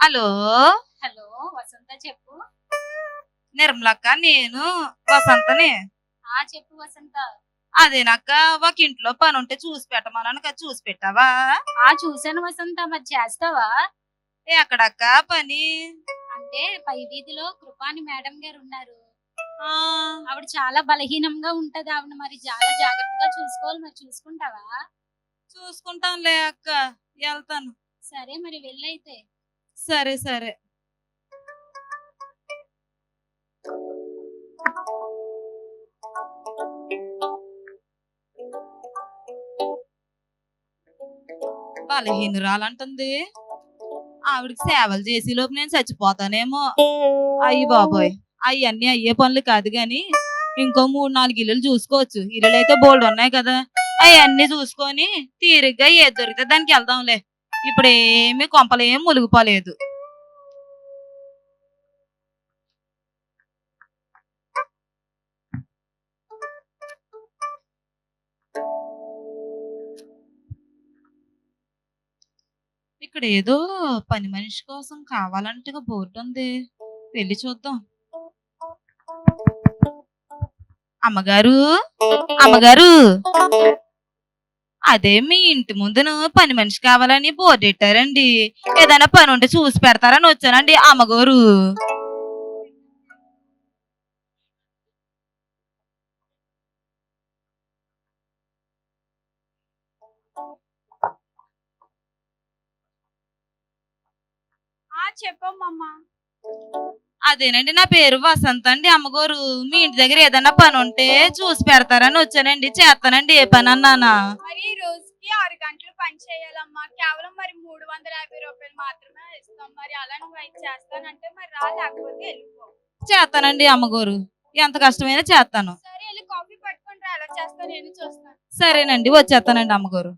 Hello hello వసంత చెప్పు. నిర్మలక్క నేను వసంతని ఆ చెప్పు వసంత అదేనక్క ఒక ఇంట్లో పని ఉంటే చూసి పెట్టమన్నాను కదా చూసి పెట్టావా? ఆ చూసాను వసంత మరి చేస్తావా? ఎక్కడక్క పని? అంటే పై వీధిలో కృపాని మేడం గారు ఉన్నారు. ఆవిడ చాలా బలహీనంగా ఉంటది ఆవిడ మరి చాలా జాగ్రత్తగా చూసుకోవాలి మరి చూసుకుంటావా? చూసుకుంటానులే అక్క వెళ్తాను సరే మరి వెళ్ళైతే. సరే సరే. బలహీనురాలంటుంది. ఆవిడకి సేవలు చేసే లోపు నేను చచ్చిపోతానేమో. అయ్యి బాబోయ్. అవన్నీ అయ్యే పనులు కాదు గాని ఇంకో మూడు నాలుగు ఇల్లులు చూసుకోవచ్చు. ఇల్లులు అయితే బోల్డ్ ఉన్నాయి కదా. అవన్నీ చూసుకొని తీరిగ్గా ఏది దొరికితే దానికి వెళ్దాంలే. ఇప్పుడు ఏమి కొంపలేం ములిగిపోలేదు ఇక్కడ ఏదో పని మనిషి కోసం కావాలంటే బోర్డు ఉంది వెళ్ళి చూద్దాం. అమ్మగారు అమ్మగారు. అదే మీ ఇంటి ముందును పని మనిషి కావాలని బోర్డు పెట్టారండి. ఏదైనా పని ఉంటే చూసి పెడతారని వచ్చానండి అమ్మగారు. ఆ అదేనండి నా పేరు వసంత అండి. అమ్మగారు మీ ఇంటి దగ్గర ఏదైనా పని ఉంటే చూసి పెడతారని వచ్చానండి. చేస్తానండి ఏ పని అన్నానా? మరి రోజుకి ఆరు గంటలు పని చేయాలమ్మా. కేవలం మరి మూడు వందల యాభై రూపాయలు మాత్రమే ఇస్తాం. మరి అలా నువ్వు అది చేస్తానంటే మరి రా లేకపోతే వెళ్ళిపో. చేస్తానండి అమ్మగారు. ఎంత కష్టమైనా చేస్తాను సరే వెళ్ళి కాఫీ పట్టుకొని రా ఎలా చేస్తాను నేను చూస్తాను. సరేనండి వచ్చేస్తానండి అమ్మగారు.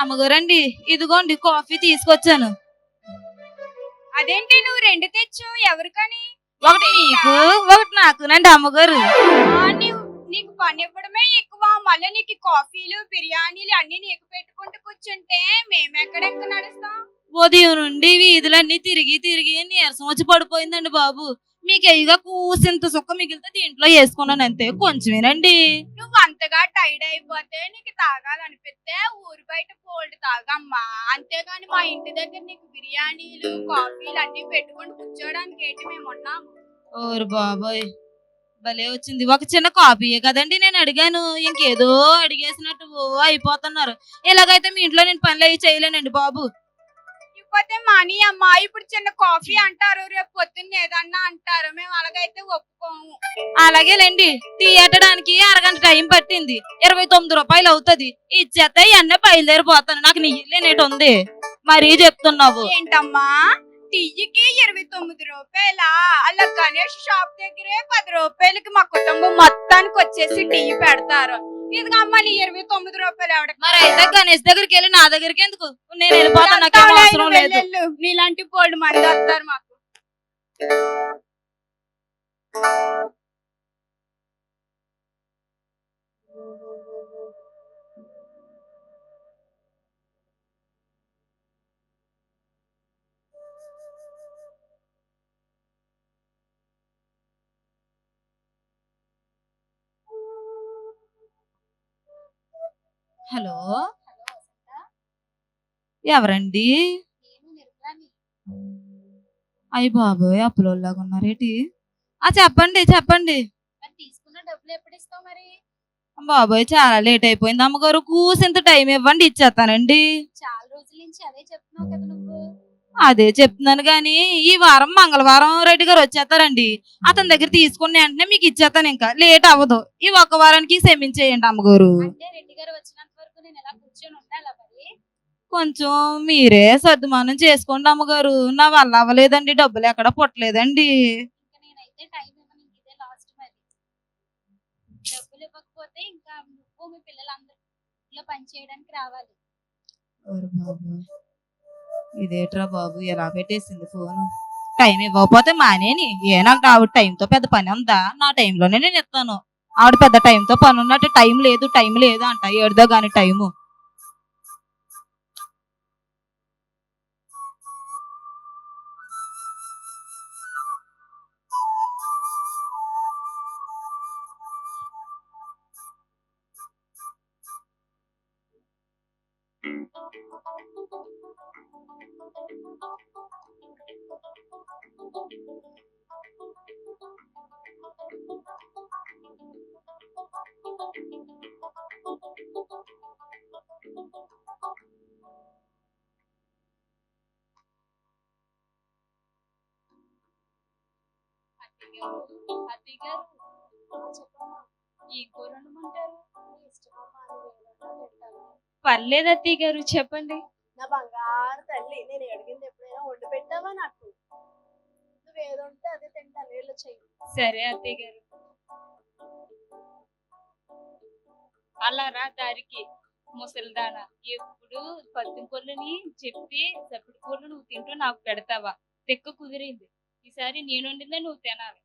అమ్మగారండి ఇదిగోండి కాఫీ తీసుకొచ్చాను. అదేంటి నువ్వు రెండు తెచ్చు? ఎవరికని? ఒకటి నీకు ఒకటి నాకునండి అమ్మగారు. ఆ, నీవు నీకు పని ఇవ్వడమే ఎక్కువ. మళ్ళీ నీకు ఈ కాఫీలు బిర్యానీలు అన్ని నీకు పెట్టుకుంటూ కూర్చుంటే మేము ఎక్కడెక్క నడుస్తాం? ఉదయం నుండి వీధులన్నీ తిరిగి తిరిగి నీరసం వచ్చి పడిపోయిందండి బాబు. మీకు ఎయ్యగా కూసింత సుక్క మిగిలితే దీంట్లో వేసుకున్నాను అంతే. కొంచెమేనండి. నువ్వు అంతగా టైర్డ్ అయిపోతే నీకు తాగాలనిపిస్తే ఊరు బయట కోల్డ్ తాగమ్మా. అంతేగాని మా ఇంటి దగ్గర నీకు బిర్యానీలు కాఫీలు అన్ని పెట్టుకొని కూర్చోడానికి ఏంటి మేము ఉన్నాము? ఓరు బాబోయ్. భలే వచ్చింది. ఒక చిన్న కాపీయే కదండి నేను అడిగాను. ఇంకేదో అడిగేసినట్టు అయిపోతున్నారు. ఇలాగైతే మీ ఇంట్లో నేను పనులు అవి చేయలేనండి బాబు. ఇకపోతే మనీ అమ్మా ఇప్పుడు చిన్న కాఫీ అంటారు రేపు పొద్దున్న ఏదన్నా అంటారు మేము అలాగైతే ఒప్పుకోము. అలాగేలేండి టీ ఎట్టడానికి అరగంట టైం పట్టింది. ఇరవై తొమ్మిది రూపాయలు అవుతుంది. ఇచ్చేస్తే ఎన్న బయలుదేరిపోతాను. నాకు నీ ఇల్లేనేటి ఉంది. మరీ చెప్తున్నావు. ఏంటమ్మా? టీకి ఇరవై తొమ్మిది రూపాయల? అలా గణేష్ షాప్ దగ్గరే పది రూపాయలకి మా కుటుంబం మొత్తానికి వచ్చేసి టీ పెడతారు. ఇదిగో అమ్మా నీ ఇరవై తొమ్మిది రూపాయలు ఎవడ మరి అయితే గణేష్ దగ్గరికి వెళ్ళి నా దగ్గరికి ఎందుకు? నేను వెళ్ళిపోతాను నాకేం అవసరం లేదు. నీలాంటి పోల్డ్ మంది వస్తారు మాకు. హలో? ఎవరండి? అయ్యి బాబోయ్ అప్పులోలాగా ఉన్నారేటి ఆ చెప్పండి చెప్పండి. తీసుకున్న బాబోయ్ చాలా లేట్ అయిపోయింది. అమ్మగారు కూసింత టైం ఇవ్వండి ఇచ్చేస్తానండి. చాలా రోజుల నుంచి అదే చెప్తున్నావు కదా నువ్వు. అదే చెప్తున్నాను గాని ఈ వారం మంగళవారం రెడ్డి గారు వచ్చేస్తారండి. అతని దగ్గర తీసుకుని వెంటనే మీకు ఇచ్చేస్తాను ఇంకా. లేట్ అవ్వదు. ఈ ఒక్క వారానికి క్షమించేయండి అమ్మగారు. రెడ్డి గారు వచ్చినంత వరకు నేను ఎలా కూర్చొని ఉండాలా మరి కొంచెం మీరే సర్దుమానం చేసుకోండి అమ్మగారు. నా వల్ల అవ్వలేదండి డబ్బులు ఎక్కడ పుట్టలేదండి. డబ్బులు ఇవ్వకపోతే ఇంకా నువ్వు మీ రావాలి. ఇదేట్రా బాబు ఎలా పెట్టేసింది ఫోను? టైం ఇవ్వకపోతే మానేని. ఏ నాకు ఆవిడ టైంతో పెద్ద పని ఉందా? నా టైంలోనే నేను ఇస్తాను. ఆవిడ పెద్ద టైంతో పని ఉన్నట్టు టైం లేదు టైం లేదు అంట. ఏడుదో గాని టైము గారు కూర వండమంటారు పర్లేదు అత్తయ్య గారు చెప్పండి. నా బంగారు తల్లి నేను అడిగింది ఎప్పుడైనా వండి పెట్టావా నాకు? ఏదో ఉంటే అదే తింటాను వీళ్ళు చెయ్యి సరే అత్తయ్య గారు. అలా రా దారికి ముసలిదాన. ఎప్పుడు పత్తి కూరని చెప్పి చప్పుడు కూరలు నువ్వు తింటూ నాకు పెడతావా? తెక్క కుదిరింది. ఈసారి నేను వండిందే నువ్వు తినాలి.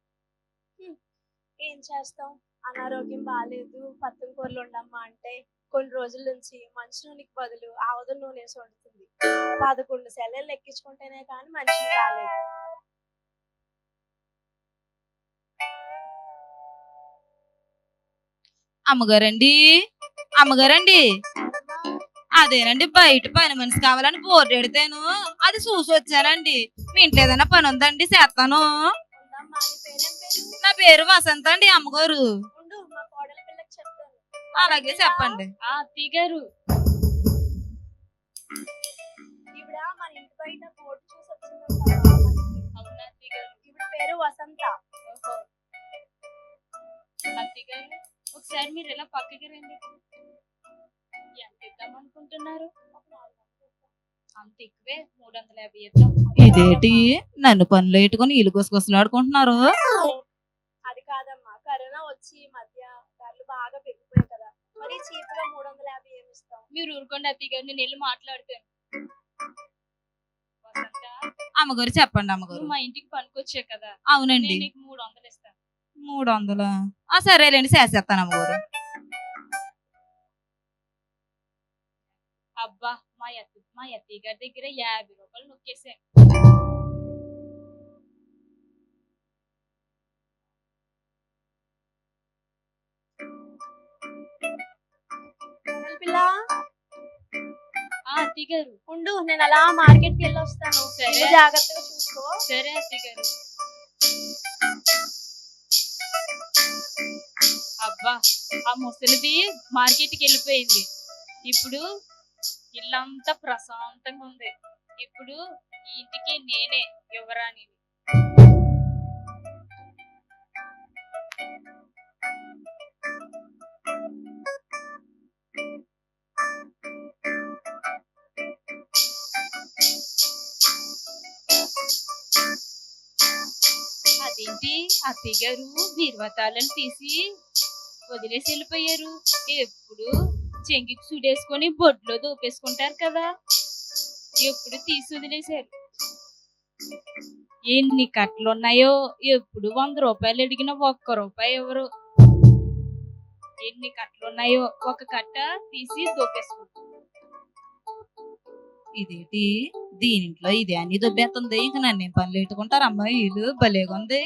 ఏం చేస్తాం? అనారోగ్యం బాగాలేదు పత్తం కూరలు ఉండమ్మా అంటే కొన్ని రోజుల నుంచి మంచి నూనెకి బదులు ఆవద నూనె వేసి వండుతుంది. పదకొండు సెలవులు ఎక్కించుకుంటేనే కానీ మనిషిని రాలేదు అమ్మగారండి అమ్మగారండి. అదేనండి బయట పని మనిషి కావాలని బోర్డు ఎడితేను అది చూసి వచ్చానండి. మీ ఇంట్లో ఏదైనా పని ఉందండి చేస్తాను. నీ పేరేం వసంత అండి అమ్మగారు. ఉండు మా కోడల పిల్లకి చెప్తాను అలాగే చెప్పండి గారు పేరు వసంత. ఒకసారి మీరు ఇలా పక్కకి రండి. ఎంత ఇద్దాం అనుకుంటున్నారు? అంత ఎక్కువే? మూడు వందల యాభై ఇద్దాం. ఇదేటి? నన్ను పనులు పెట్టుకుని ఇల్లు గుసగుసలాడుకుంటున్నారు అది కాదమ్మా. కరోనా వచ్చి ఈ మధ్య ధరలు బాగా పెరిగిపోయాయి కదా. మరి చీప్గా మూడు వందల యాభై ఏమి ఇస్తాం? మీరు ఊరుకోండి అత్తయ్య గారు నేను వెళ్ళి మాట్లాడతాను. వసంత? అమ్మగారు చెప్పండి అమ్మగారు. నువ్వు మా ఇంటికి పనికొచ్చావు కదా. అవునండి. నేను నీకు మూడు వందలు ఇస్తాను. మూడు వందలు ఆ సరేలేండి చేసేస్తాను అమ్మగారు. అబ్బా మా అత్త మా అత్తయ్య గారి దగ్గర యాభై రూపాయలు నొక్కేసాను పిల్ల. ఆ అత్తయ్య గారు. ఉండు నేను అలా మార్కెట్కి వెళ్ళి వస్తాను సరే. జాగ్రత్తగా చూసుకో. సరే అత్తయ్య గారు. అబ్బా ఆ ముసలిది మార్కెట్కి వెళ్ళిపోయింది. ఇప్పుడు ఇల్లంతా ప్రశాంతంగా ఉంది. ఇప్పుడు ఈ ఇంటికి నేనే యువరాణిని. ఏంటి అత్తయ్య గారు బీరువాతాలను తీసి వదిలేసి వెళ్ళిపోయారు. ఎప్పుడు చెంగికి సుడేసుకొని బొడ్లో దూపేసుకుంటారు కదా? ఎప్పుడు తీసి వదిలేశారు. ఎన్ని కట్టలు ఉన్నాయో ఎప్పుడు వంద రూపాయలు అడిగిన ఒక్క రూపాయి ఎవరు? ఎన్ని కట్టలు ఉన్నాయో ఒక కట్ట తీసి దూపేసుకుంటారు. ఇదేటి? దీనింట్లో ఇదే అన్ని దుబ్బేస్తుంది ఇంక నన్ను ఏం పనులు పెట్టుకుంటారు అమ్మాయి వీళ్ళు భలేగా ఉంది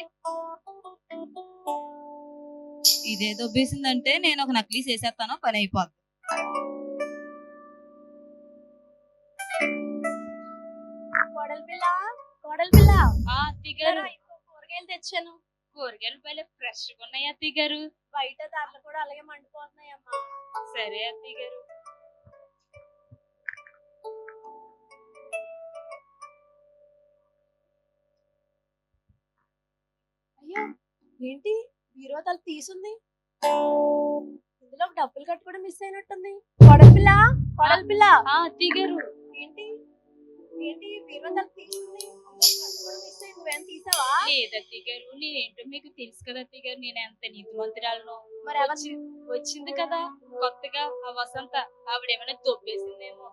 ఇదే దొబ్బేసిందంటే నేను ఒక నకిలీ చేసేస్తాను పని అయిపోద్ది. కోడలి పిల్ల కోడలి పిల్ల. ఆ అత్తయ్య గారు ఇదిగో ఇంకో కూరగాయలు తెచ్చాను. కూరగాయలు భలే ఫ్రెష్గా ఉన్నాయి అత్తయ్య గారు బయట ధరలు కూడా అలాగే మండిపోతున్నాయి అమ్మా సరే అత్తయ్య గారు అయ్యో ఏంటి? బీరో తల తీసుంది? ఇందులో డబ్బులు కట్టుకోవడం మిస్ అయినట్టుంది. కోడలి పిల్ల కోడలి పిల్ల ఆ అత్తయ్య గారు ఏంటి? ఏంటి? బీరువా తలుపు తీసింది? కూడా miss అయింది. నువ్వేం తీసావా లేదు అత్తయ్య గారు నేనేంటో మీకు తెలుసు కదా అత్తయ్య గారు నేను ఎంత నీతిమంతురాలను. మరి ఎవరు వచ్చి- వచ్చింది కదా కొత్తగా ఆ వసంత ఆవిడేమైనా దొబ్బేసిందేమో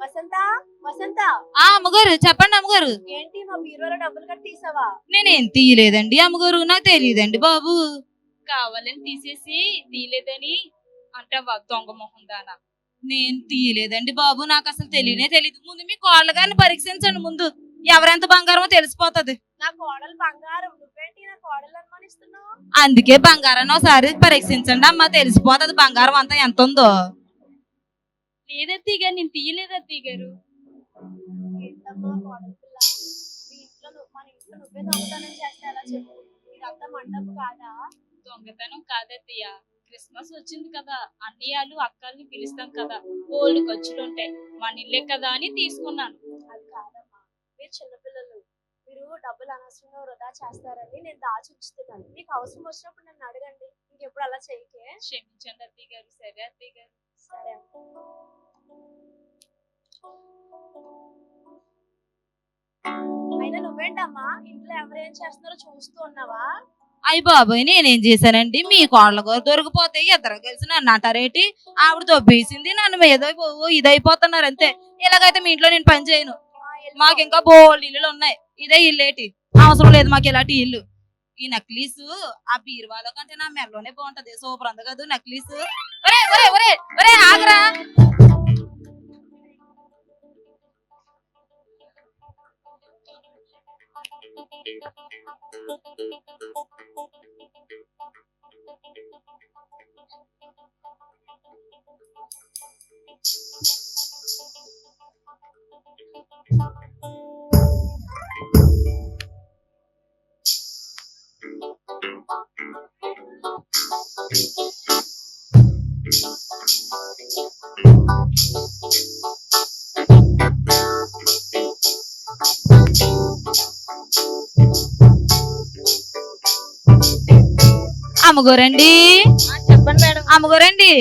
వసంత వసంత. ఆ అమ్మగారు చెప్పండి అమ్మగారు. ఏంటి మా బీరువాలో డబ్బులు కట్టి తీసావా? నేనేం తీయలేదండి అమ్మగారు నాకు తెలియదండి బాబు. కావాలని తీసేసి తీయలేదని అంటావా దొంగ మొహం దానా నేను తీయలేదండి బాబు నాకు అసలు తెలియనే తెలియదు ముందు మీ కోళ్ళ గారిని పరీక్షించండి ముందు. ఎవరెంత బంగారమో తెలిసిపోతది. బంగారం. అందుకే బంగారాన్ని ఒకసారి పరీక్షించండి అమ్మ తెలిసిపోతది బంగారం అంతా ఎంత ఉందో. గారు నేను గారు దొంగతనం చేస్తే ఎలా చెప్పు? ఇదంతా మండపం కాదా? దొంగతనం కాదత్తయ్య క్రిస్మస్ వచ్చింది కదా అన్నయ్యలు అక్కల్ని పిలుస్తాం కదా. ఓల్డ్ ఖర్చులు ఉంటాయి మన ఇల్లే కదా అని తీసుకున్నాను. అనవసరంగా వృధా చేస్తారని నేను దాచి ఉంచుతున్నాను. మీకు అవసరం వచ్చినప్పుడు నన్ను అడగండి. ఇంకెప్పుడు అలా చేయకే. క్షమించండి అత్తయ్య గారు. సరే అత్తయ్య గారు. సరే అయినా నువ్వేంటమ్మా? ఇంట్లో ఎవరేం చేస్తున్నారో చూస్తూ ఉన్నావా? అయ్యి బాబాయ్ నేనేం చేశానండి? మీ కోళ్ళ గారు దొరికిపోతే ఇద్దరు కలిసి నన్ను అంటారేటి? ఆవిడ దొబ్బేసింది నన్ను మీద ఇదైపోతున్నారు అంతే. ఇలాగైతే మీ ఇంట్లో నేను పని చేయను. మాకు ఇంకా బోల్డ్ ఇల్లులు ఉన్నాయి. ఇదే ఇల్లేటి. అవసరం లేదు మాకు ఇలాంటి ఇల్లు. ఈ నక్లీస్ ఆ బీరువాలో కంటే నా మెల్లోనే బాగుంటది. సూపర్ అంది కదా నక్లీస్. ఒరే ఒరే ఒరే ఒరే ఆగరా. అమ్మగోరండి. చెప్పండి మేడం. అమ్మగోరండి.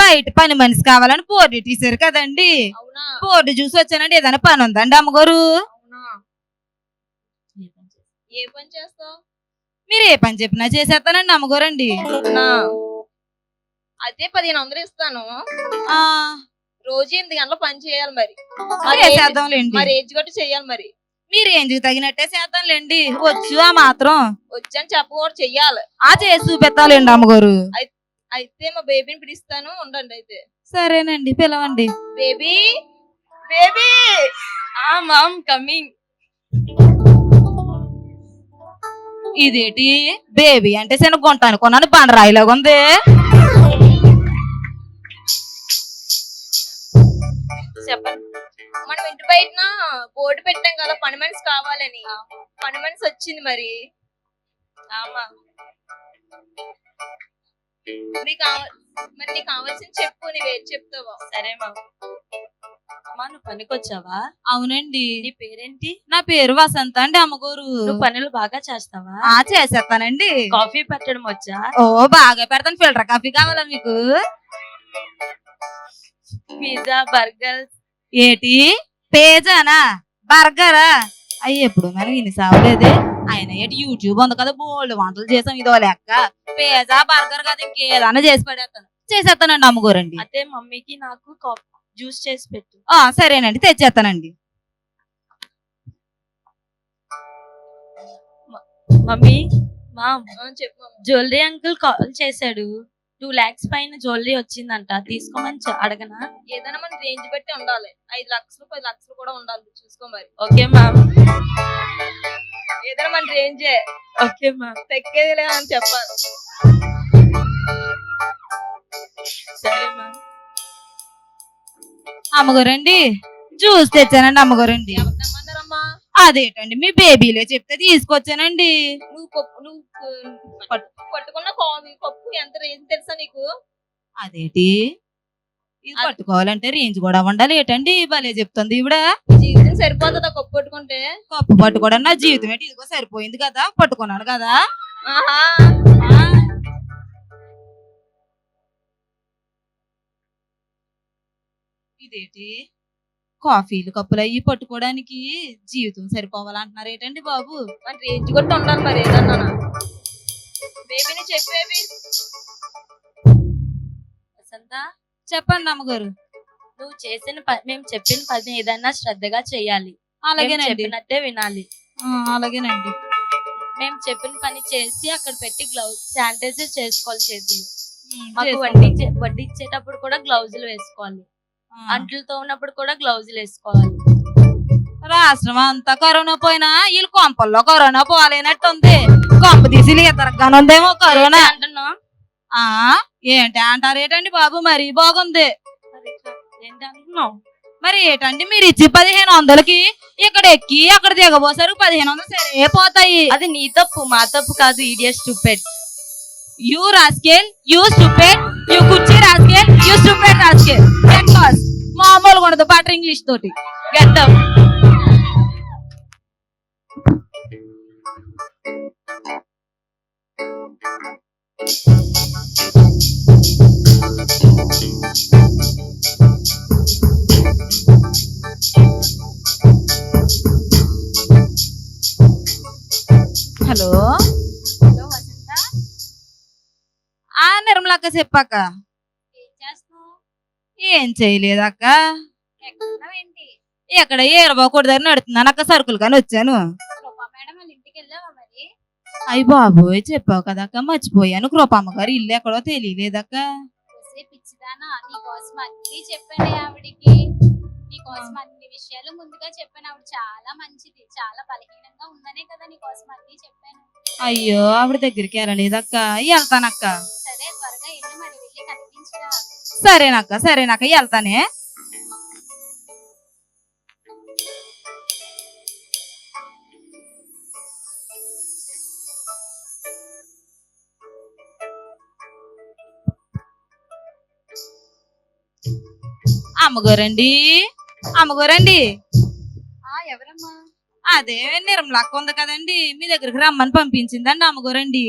బయట పని మనిషి కావాలని బోర్డు తీసారు కదండి. బోర్డు చూసి వచ్చానండి ఏదైనా పని ఉందండి అమ్మగారు. ఏ పని చేస్తావు? మీరు ఏ పని చెప్పినా చేసేస్తానండి అమ్మగారండి అదే పదిహేను వందలు ఇస్తాను. ఆ. రోజు ఎనిమిది గంటలు పని చేయాలి మరి. మరి ఏజ్- గట్టు చేయాలి మరి. మీరు ఏంజికి తగినట్టే చేద్దాంలేండి వచ్చు ఆ మాత్రం వచ్చని చెప్పకూడదు చెయ్యాలి. ఆ చేసి చూపెత్తాలేండి అమ్మగారు. అయితే మా బేబీని పిలుస్తాను ఉండండి అయితే. సరేనండి పిలవండి. బేబీ బేబీ ఆ మామ్ కమింగ్ ఇదేటి బేబీ అంటే చిన్న గుంట అనుకున్నాను బండరాయిలాగా ఉంది. చెప్పండి. మనం ఇంటి బయట బోర్డు పెట్టాం కదా పని మనిషి కావాలని. పని మనిషి వచ్చింది మరి. ఆమా. నీకు మరి నీకు కావాల్సింది చెప్పు నువ్వేం చెప్తావో? సరే మా అమ్మా నువ్వు పనికొచ్చావా? అవునండి. నీ పేరేంటి? నా పేరు వసంత అండి అమ్మగారు. నువ్వు పనులు బాగా చేస్తావా? ఆ చేసేస్తానండి. కాఫీ పెట్టడం వచ్చా? ఓ బాగా పెడతాను. ఫిల్టర్ కాఫీ కావాలా మీకు? పిజ్జా బర్గర్ ఏటి? పేజానా? బర్గరా? అయ్యి ఎప్పుడు మనం ఇన్ని సావలేదే. ఆయన ఏంటి యూట్యూబ్ ఉంది కదా బోల్డ్ వంటలు చేసాం ఇదో లెక్క. పేజా బర్గర్ కదా ఇంకేదన్నా చేసి పడేస్తాను. చేసేస్తానండి అమ్మగారండి. అదే మమ్మీకి నాకు కాఫీ జ్యూస్ చేసి పెట్టు. ఆ సరేనండి తెచ్చేస్తానండి మమ్మీ మామ్ ఆ, చెప్పు. జ్యువెలరీ అంకుల్ కాల్ చేశాడు. టూ లాక్స్ పైన జ్యువెలరీ వచ్చిందంట తీసుకోమని అడగనా? ఏదైనా మన రేంజ్ బట్టి ఉండాలి. ఐదు లక్షలు పది లక్షలు కూడా ఉండాలి చూసుకో మరి. Okay ma'am. ఏదైనా మన రేంజే. Okay ma'am. తగ్గేది లేదని చెప్పాలి సరే మ్యామ్. అమ్మగారండి జ్యూస్ తెచ్చానండి అమ్మగారండి. అదేటండి మీ బేబీలే చెప్తే తీసుకొచ్చానండి. నువ్వు కొప్పు నువ్వు పట్టు- పట్టుకున్న కప్పు ఎంత రేంజ్ తెలుసా నీకు? అదేటి? ఇది పట్టుకోవాలంటే రేంజ్ కూడా ఉండాలి ఏటండి? భలే చెప్తుంది ఈవిడ. జీవితం సరిపోతుందా కప్పు పట్టుకుంటే? కప్పు పట్టుకోవడం నా జీవితం ఏంటి? ఇదిగో సరిపోయింది కదా పట్టుకున్నాను కదా. ఆహా. ఇదేటి? కాఫీలు కప్పులు అయ్యి పట్టుకోవడానికి జీవితం సరిపోవాలంటున్నారు. ఏంటండి బాబు? మరి రేంజ్ కొట్టి ఉండాలి మరి ఏదన్నా. బేబీని చెప్పు బేబీ. వసంత. చెప్పండి అమ్మగారు. నువ్వు చేసిన ప- మేము చెప్పిన పని ఏదైనా శ్రద్ధగా చేయాలి. మేము అలాగేనండి. చెప్పినట్టే వినాలి. ఆ, అలాగేనండి. మేము చెప్పిన పని చేసి అక్కడ పెట్టి గ్లౌజ్ శానిటైజర్ చేసుకోవాలి చేతులు. ఉమ్, మాకు. వడ్డీ ఇచ్చే- వడ్డీ ఇచ్చేటప్పుడు కూడా గ్లౌజులు వేసుకోవాలి. అంట్లతో ఉన్నప్పుడు కూడా గ్లౌజులు వేసుకోవాలి. రాష్ట్రం అంతా కరోనా పోయినా వీళ్ళు కొంపల్లో కరోనా పోలేనట్టుంది. కొంప తీసి ఎదరగానుందేమో కరోనా. అంటున్నావు ఆ ఏంటి అంటారు ఏంటండి బాబు? మరీ బాగుంది. మరి ఏంటండి మీరు ఇచ్చి పదిహేను వందలకి ఇక్కడ ఎక్కి అక్కడ దిగబోసారు పదిహేను వందలు సరే పోతాయి. అది నీ తప్పు మా తప్పు కాదు ఈడియస్ stupid you rascal you stupid you కుర్చీ రాస్కేల్ యూ స్టూపెడ్ రాస్కేల్ మామూలుగా ఉండదు పాటర్ ఇంగ్లీష్ తోటి గడ్డం హలో హలో నిర్మలక్క చెప్పాక? ఏం ఎక్కడున్నావు ఏంటి ఇక్కడ ఏరబాకోడి దగ్గర నడుతున్నాను అక్క సరుకులు కానీ వచ్చాను. అయ్యి బాబోయ్ చెప్పావు కదక్క మర్చిపోయాను. కృపమ్మ గారు ఇల్లు ఎక్కడో తెలియలేదక్క నీకోసం అన్ని విషయాలు ముందుగా చెప్పాను. ఆవిడ చాలా మంచిది చాలా బలహీనంగా ఉందనే కదా నీకోసం అన్ని చెప్పాను. అయ్యో ఆవిడ దగ్గరికి వెళ్ళలేదక్క వెళ్తానక్క సరే త్వరగా వెళ్ళి మరి వెళ్ళి కనిపించరా సరేనక్క సరేనక్క వెళ్తానే అమ్మగారండి అమ్మగారండి ఆ ఎవరమ్మా అదే నిర్మలక్క ఉంది కదండి మీ దగ్గరికి రమ్మని పంపించిందండి అమ్మగారండి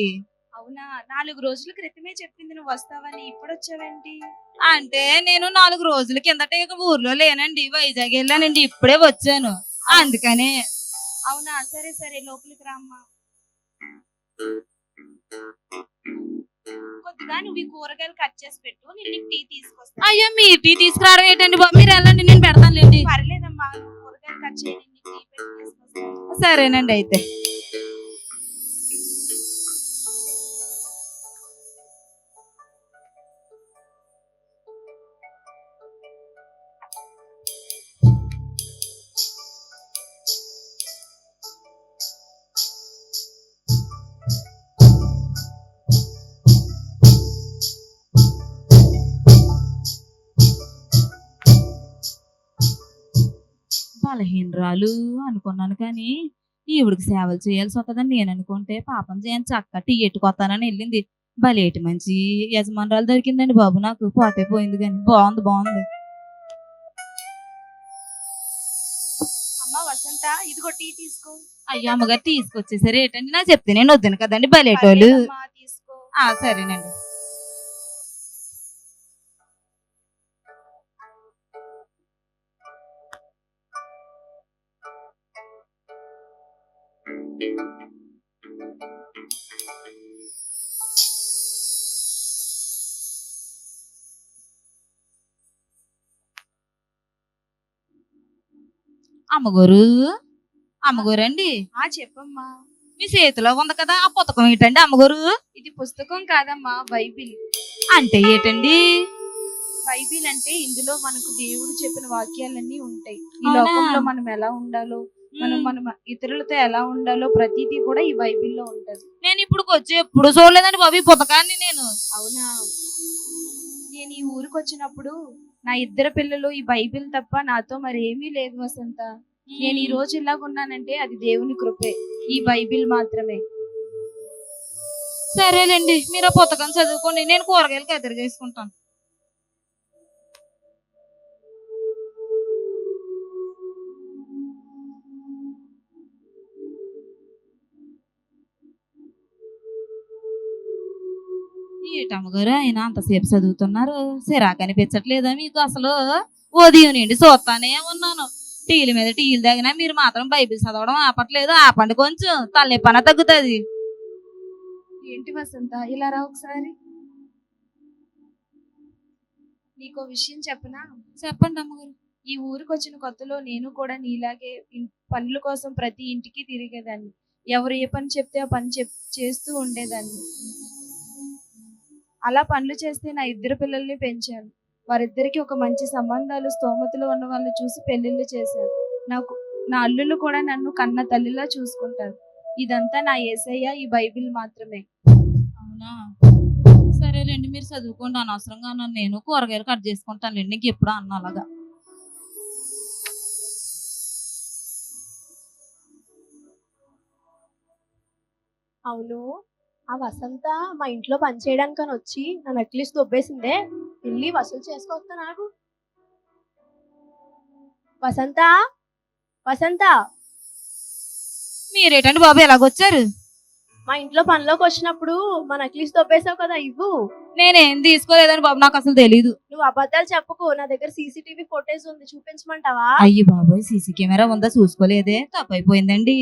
అవునా? నాలుగు రోజుల క్రితమే చెప్పింది నువ్వు వస్తావని ఇప్పుడు వచ్చావేంటి అంటే నేను నాలుగు రోజుల కిందట ఇక ఊర్లో లేనండి వైజాగ్ వెళ్ళానండి ఇప్పుడే వచ్చాను. అందుకనే. అవునా? సరే సరే లోపలికి రామ్మా. కొద్దిగా నువ్వు ఈ కూరగాయలు కట్ చేసి పెట్టు నేను నీకు టీ తీసుకొస్తా. అయ్యో మీ టీ తీసుకురావడం ఏంటండి బాబు? మీరు వెళ్ళండి నేను పెడతానులేండి. పర్లేదమ్మా నువ్వు కూరగాయలు కట్ చేయి నేను నీకు టీ పెట్టి తీసుకొస్తా. సరేనండి అయితే. బలహీనరాలు అనుకున్నాను కానీ ఈవిడికి సేవలు చేయాల్సి వస్తుందని నేను అనుకుంటే పాపం చేయని చక్క టీ ఎట్టుకొస్తానని వెళ్ళింది. బలేటి మంచి యజమానురాలు దొరికిందండి బాబు నాకు. పోతే పోయింది కానీ బాగుంది బాగుంది. అమ్మ వసంత ఇదిగో టీ తీసుకో. అయ్యో అమ్మగారు తీసుకొచ్చేసరి. ఏంటండి? నాకు చెప్తే నేను వద్దాను కదండి. బలేటోళ్ళు తీసుకో. సరేనండి. అమ్మగారు అమ్మగారు అండి ఆ చెప్పమ్మా. మీ చేతిలో ఉంది కదా ఆ పుస్తకం ఏంటండి అమ్మగారు? ఇది పుస్తకం కాదమ్మా బైబిల్. అంటే ఏంటండి? బైబిల్ అంటే ఇందులో మనకు దేవుడు చెప్పిన వాక్యాలన్నీ ఉంటాయి. ఈ అవునా? లోకంలో మనం ఎలా ఉండాలో మనం మనం ఇతరులతో ఎలా ఉండాలో ప్రతిదీ కూడా ఈ బైబిల్లో ఉంటది. నేను ఇప్పుడు వచ్చి ఎప్పుడు చూడలేదండి బాబు ఈ పుస్తకాన్ని నేను. అవునా? నేను ఈ ఊరికి వచ్చినప్పుడు నా ఇద్దరు పిల్లలు ఈ బైబిల్ తప్ప నాతో మరి ఏమీ లేదు వసంత. నేను ఈ రోజు ఇలాగున్నానంటే అది దేవుని కృపే ఈ బైబిల్ మాత్రమే. సరేలేండి మీరు ఆ పుస్తకం చదువుకోండి నేను కూరగాయలకు ఎదురు చేసుకుంటాను ఏటమ్మగారు? ఆయన అంతసేపు చదువుతున్నారు. సిరాకు అనిపించట్లేదా మీకు అసలు? ఉదయం నుండి చూస్తానే ఉన్నాను. టీల మీద టీలు తగినా మీరు మాత్రం బైబిల్ చదవడం ఆపట్లేదు. ఆపండి కొంచెం. తలనొప్పన తగ్గుతుంది. ఏంటి వసంత? ఇలా రా ఒకసారి. నీకో విషయం చెప్పనా? చెప్పండి అమ్మగారు. ఈ ఊరికి వచ్చిన కొత్తలో నేను కూడా నీలాగే పనుల కోసం ప్రతి ఇంటికి తిరిగేదాన్ని. ఎవరు ఏ పని చెప్తే ఆ పని చెప్ చేస్తూ ఉండేదాన్ని. అలా పనులు చేస్తే నా ఇద్దరు పిల్లల్ని పెంచాను. వారిద్దరికి ఒక మంచి సంబంధాలు స్తోమతలు ఉన్న వాళ్ళు చూసి పెళ్ళిళ్ళు చేశాను. నాకు నా అల్లుళ్ళు కూడా నన్ను కన్న తల్లిలా చూసుకుంటారు. ఇదంతా నా ఏసయ్య ఈ బైబిల్ మాత్రమే. అవునా? సరేలేండి మీరు చదువుకోండి. అనవసరంగా నన్ను నేను కూరగాయలు కట్ చేసుకుంటానులేండి. నీకు ఎప్పుడు అన్న అలాగా. అవును. ఆ వసంత మా ఇంట్లో పని చేయడానికని వచ్చి నా నెక్లెస్ దొబ్బేసిందే. వెళ్ళి వసూలు చేసుకొస్తా నాకు. వసంత? వసంత? మీరేటండి బాబు ఎలాగొచ్చారు? మా ఇంట్లో పనిలోకి వచ్చినప్పుడు మా నెక్లెస్ దొబ్బేసావు కదా ఇవ్వు. నేనేం తీసుకోలేదండి బాబు నాకు అసలు తెలీదు. నువ్వు అబద్ధాలు చెప్పకు నా దగ్గర సీసీటీవీ ఫోటేజ్ ఉంది చూపించమంటావా? అయ్యి బాబోయ్ సీసీ కెమెరా ఉందా చూసుకోలేదే తప్పైపోయిందండి.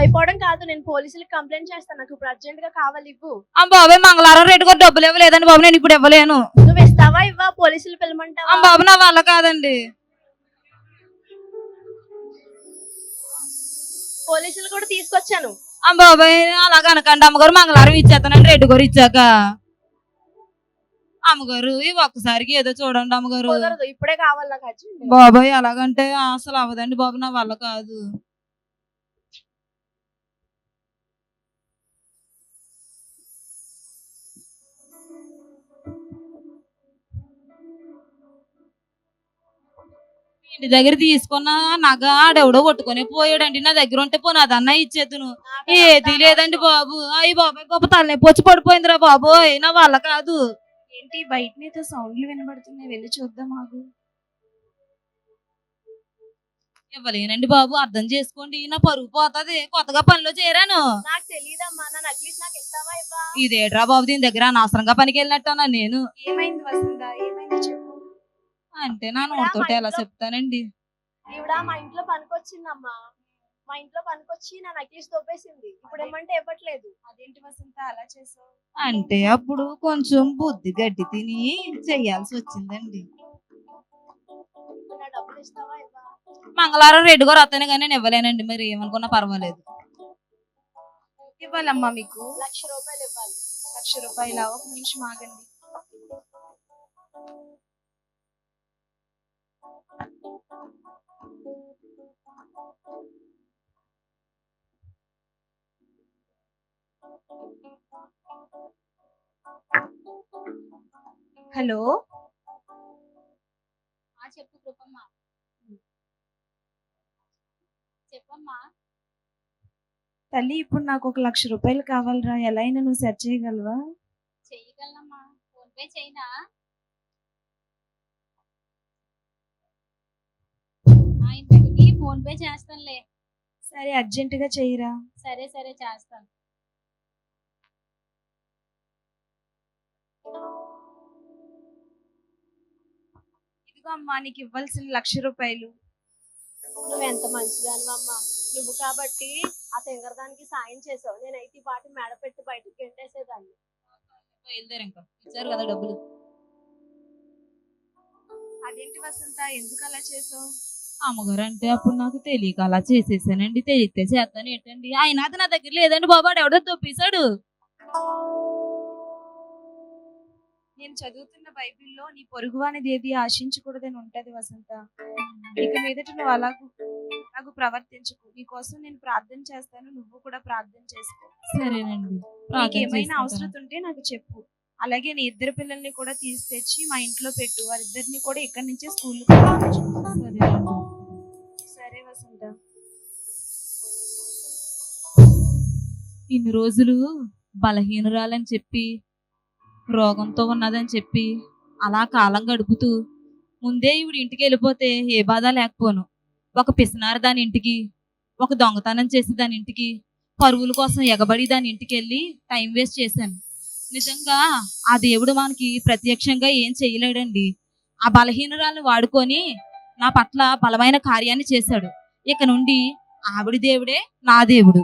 అయిపోవడం కాదు నేను పోలీసులకు కంప్లైంట్ చేస్తాను. నాకు ఇప్పుడు అర్జెంట్గా కావాలి ఇవ్వు. ఆ బాబాయ్ మంగళవారం రేటు కూడా డబ్బులు ఇవ్వలేదండి బాబు నేను ఇప్పుడు ఇవ్వలేను. నువ్వు ఇస్తావా ఇవ్వా? పోలీసులు ఆ పిలమంటావా బాబు నా వల్ల కాదండి. పోలీసులు కూడా తీసుకొచ్చాను. ఆ బాబాయ్ అలాగ అనకండి. అమ్మగారు మంగళవారం ఇచ్చేస్తానండి రెడ్డి గారు ఇచ్చాక. అమ్మగారు ఈ ఒక్కసారికి ఏదో చూడండి అమ్మగారు. కుదరదు ఇప్పుడే కావాలి నాకు అర్జెంట్ బాబాయ్ అలాగంటే అసలు అవ్వదండి బాబు నా వల్ల కాదు. ఇంటి దగ్గర తీసుకున్న నగ ఆడెవడో కొట్టుకొని పోయాడండి. నా దగ్గర ఉంటే పోనీ అదన్నా ఇచ్చేద్దును ఏది లేదండి బాబు. అయ్యి బాబాయ్ గొప్ప తలనొప్పి వచ్చి పడిపోయిందిరా బాబోయ్. నా వల్ల కాదు. ఏంటి బయట నీతో సౌండ్లు వినబడుతున్నాయి. వెళ్ళి చూద్దాం ఆగు. ఇవ్వలేనండి బాబు. అర్థం చేసుకోండి. నా పరుగు పోతది. కొత్తగా పనిలో చేరాను. నాకు తెలియదమ్మా నా నెక్లెస్ నాకు ఇస్తావా ఇవ్వా? ఇదేట్రా బాబు దీని దగ్గర అనవసరంగా పనికి వెళ్ళినట్టనా నేను. ఏమైంది వసంత ఏమైంది చెప్పు. అంటే నా నోటితోటి ఎలా చెప్తానండి. ఈవిడ మా ఇంట్లో పనికొచ్చిందమ్మా. మా ఇంట్లో పనికొచ్చి నా నెక్లెస్ దొబ్బేసింది ఇప్పుడు ఏమంటే ఇవ్వట్లేదు. అదేంటి వసంత? అలా చేసావు? అంటే అప్పుడు కొంచెం బుద్ధి గడ్డి తిని చెయ్యాల్సి వచ్చిందండి. ఇప్పుడు నా డబ్బులు ఇస్తావా ఇవ్వా? మంగళవారం రెడ్డి గారు వస్తానే కానీ నేను ఇవ్వలేనండి. మరి ఏమనుకున్నా పర్వాలేదు. ఇవ్వాలమ్మా మీకు. లక్ష రూపాయలు ఇవ్వాలి. లక్ష రూపాయల? ఒక నిమిషం ఆగండి. హలో? చెప్పు కృపమ్మ. చెప్పమ్మా. తల్లి ఇప్పుడు నాకు ఒక లక్ష రూపాయలు కావాలిరా. ఎలా అయినా నువ్వు సెట్ చేయగలవా? చెయ్యగలనమ్మా. ఫోన్ పే చేయనా? ఆయనకి ఫోన్ పే చేస్తానులే. సరే అర్జెంటుగా చెయ్యరా సరే సరే చేస్తాను. ఇదిగో అమ్మా నీకు ఇవ్వాల్సిన లక్ష రూపాయలు. నువ్వు ఎంత మంచిదానివమ్మా నువ్వు కాబట్టి ఆ తెంగరదానికి సాయం చేసావు. నేనైతే ఈ పాటి మెడ పెట్టి బయటకు గెంటేసేదాన్ని. బయలుదేరు ఇంకా. ఇచ్చారు కదా డబ్బులు. అదేంటి వసంత? ఎందుకు అలా చేసావు? అమ్మగారు అంటే అప్పుడు నాకు తెలియక అలా చేసేసానండి. తెలియతే చేస్తాను ఏంటండి? ఆయన అది నా దగ్గర లేదండి బాబు వాడు ఎవడో తొప్పేశాడు. నేను చదువుతున్న బైబిల్లో నీ పొరుగు అనేది ఏది ఆశించకూడదని ఉంటది వసంత. ఇక మీదట నువ్వు అలాగూ అలాగూ ప్రవర్తించకు. నీ కోసం నేను ప్రార్థన చేస్తాను నువ్వు కూడా ప్రార్థన చేసుకో. సరేనండి. నీకు ఏమైనా. అవసరం ఉంటే నాకు చెప్పు. అలాగే నీ ఇద్దరు పిల్లల్ని కూడా తీసి తెచ్చి మా ఇంట్లో పెట్టు. వారిద్దరిని కూడా ఇక్కడి నుంచే స్కూల్. సరే ఇన్ని రోజులు బలహీనురాలని చెప్పి రోగంతో ఉన్నదని చెప్పి అలా కాలం గడుపుతూ ముందే ఈవిడ ఇంటికి వెళ్ళిపోతే ఏ బాధ లేకపోను. ఒక పిసినారు దాని ఇంటికి ఒక దొంగతనం చేసి దాని ఇంటికి పరువుల కోసం ఎగబడి దాని ఇంటికి వెళ్ళి టైం వేస్ట్ చేశాను. నిజంగా ఆ దేవుడు మనకి ప్రత్యక్షంగా ఏం చేయలేడండి. ఆ బలహీనురాలను వాడుకొని నా పట్ల బలమైన కార్యాన్ని చేశాడు. ఇక నుండి ఆవిడ దేవుడే నా దేవుడు.